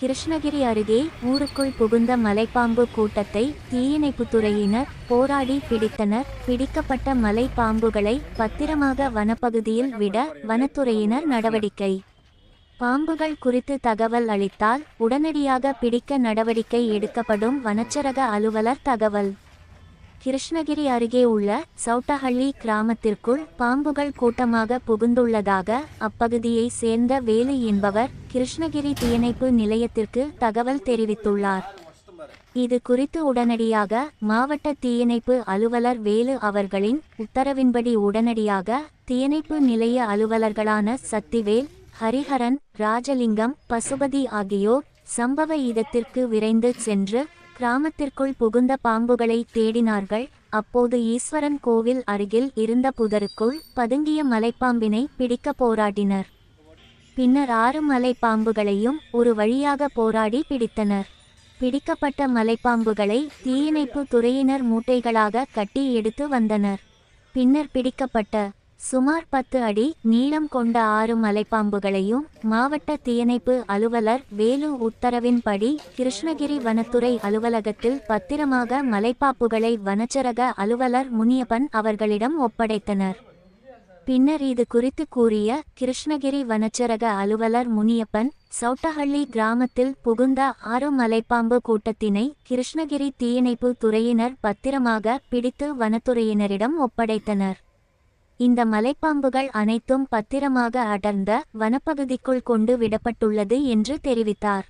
கிருஷ்ணகிரி அருகே ஊருக்குள் புகுந்த மலைப்பாம்பு கூட்டத்தை தீயணைப்புத்துறையினர் போராடி பிடித்தனர். பிடிக்கப்பட்ட மலைப்பாம்புகளை பத்திரமாக வனப்பகுதியில் விட வனத்துறையினர் நடவடிக்கை. பாம்புகள் குறித்து தகவல் அளித்தால் உடனடியாக பிடிக்க நடவடிக்கை எடுக்கப்படும் வனச்சரக அலுவலர் தகவல். கிருஷ்ணகிரி அருகே உள்ள சவுட்டஹள்ளி கிராமத்திற்குள் பாம்புகள் கூட்டமாக புகுந்துள்ளதாக அப்பகுதியை சேர்ந்த வேலு என்பவர் கிருஷ்ணகிரி தீயணைப்பு நிலையத்திற்கு தகவல் தெரிவித்துள்ளார். இது குறித்து உடனடியாக மாவட்ட தீயணைப்பு அலுவலர் வேலு அவர்களின் உத்தரவின்படி உடனடியாக தீயணைப்பு நிலைய அலுவலர்களான சக்திவேல் ஹரிஹரன் ராஜலிங்கம் பசுபதி ஆகியோர் சம்பவ இடத்திற்கு விரைந்து சென்று கிராமத்திற்குள் புகுந்த பாம்புகளை தேடினார்கள். அப்போது ஈஸ்வரன் கோவில் அருகில் இருந்த புதருக்குள் பதுங்கிய மலைப்பாம்பினை பிடிக்க போராடினர். பின்னர் ஆறு மலைப்பாம்புகளையும் ஒரு வழியாக போராடி பிடித்தனர். பிடிக்கப்பட்ட மலைப்பாம்புகளை தீயணைப்பு துறையினர் மூட்டைகளாக கட்டி எடுத்து வந்தனர். பின்னர் பிடிக்கப்பட்ட சுமார் பத்து அடி நீளம் கொண்ட ஆறு மலைப்பாம்புகளையும் மாவட்ட தீயணைப்பு அலுவலர் வேலு உத்தரவின்படி கிருஷ்ணகிரி வனத்துறை அலுவலகத்தில் பத்திரமாக மலைப்பாப்புகளை வனச்சரக அலுவலர் முனியப்பன் அவர்களிடம் ஒப்படைத்தனர். பின்னர் இது குறித்து கூறிய கிருஷ்ணகிரி வனச்சரக அலுவலர் முனியப்பன் சவுட்டஹள்ளி கிராமத்தில் புகுந்த ஆறு மலைப்பாம்பு கூட்டத்தினை கிருஷ்ணகிரி தீயணைப்பு துறையினர் பத்திரமாக பிடித்து வனத்துறையினரிடம் ஒப்படைத்தனர். இந்த மலைப்பாம்புகள் அனைத்தும் பத்திரமாக அடர்ந்த வனப்பகுதிக்குள் கொண்டு விடப்பட்டுள்ளது என்று தெரிவித்தார்.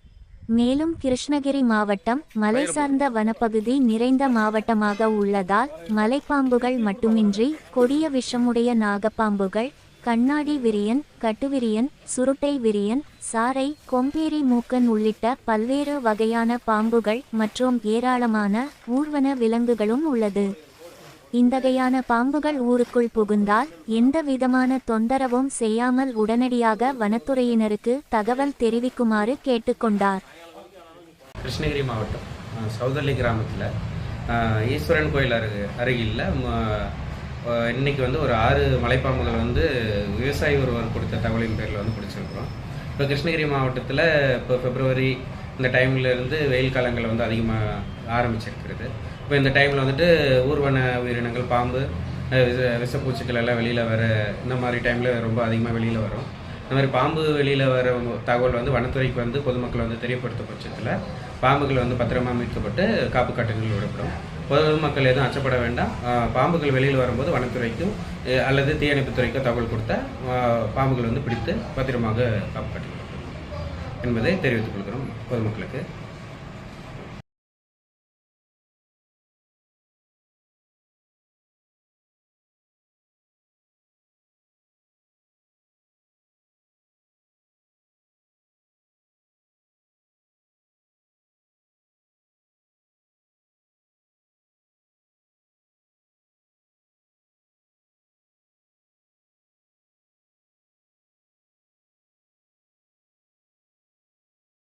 மேலும் கிருஷ்ணகிரி மாவட்டம் மலை சார்ந்த வனப்பகுதி நிறைந்த மாவட்டமாக உள்ளதால் மலைப்பாம்புகள் மட்டுமின்றி கொடிய விஷமுடைய நாகப்பாம்புகள் கண்ணாடி விரியன் கட்டுவிரியன் சுருட்டை விரியன் சாரை கொம்பேரி மூக்கன் உள்ளிட்ட பல்வேறு வகையான பாம்புகள் மற்றும் ஏராளமான ஊர்வன விலங்குகளும் உள்ளது. இந்தகையான பாம்புகள் ஊருக்குள் புகுந்தால் எந்த விதமான தொந்தரவும் செய்யாமல் உடனடியாக வனத்துறையினருக்கு தகவல் தெரிவிக்குமாறு கேட்டுக்கொண்டார். கிருஷ்ணகிரி மாவட்டம் சௌதல்லி கிராமத்தில் ஈஸ்வரன் கோயில் அருகு அருகில் இன்னைக்கு வந்து ஒரு ஆறு மலைப்பாம்புகள் வந்து விவசாயி ஒருவர் கொடுத்த தகவலின் பேரில் வந்து பிடிச்சிருக்கிறோம். இப்போ கிருஷ்ணகிரி மாவட்டத்தில் இப்போ பிப்ரவரி இந்த டைம்ல இருந்து வெயில் காலங்கள் வந்து அதிகமாக ஆரம்பிச்சிருக்கிறது. இப்போ இந்த டைமில் வந்துட்டு ஊர்வன உயிரினங்கள் பாம்பு விச விஷப்பூச்சிகள் எல்லாம் வெளியில் வர இந்த மாதிரி டைமில் ரொம்ப அதிகமாக வெளியில் வரும். இந்த மாதிரி பாம்பு வெளியில் வர தகவல் வந்து வனத்துறைக்கு வந்து பொதுமக்கள் வந்து தெரியப்படுத்த பட்சத்தில் பாம்புகள் வந்து பத்திரமா மீட்கப்பட்டு காப்பு காட்டுகளில் விடப்படும். பொதுமக்கள் எதுவும் அச்சப்பட வேண்டாம். பாம்புகள் வெளியில் வரும்போது வனத்துறைக்கும் அல்லது தீயணைப்புத்துறைக்கோ தகவல் கொடுத்தா பாம்புகள் வந்து பிடித்து பத்திரமாக காப்பு காட்டுகள் என்பதை தெரிவித்துக் கொள்கிறோம் பொதுமக்களுக்கு.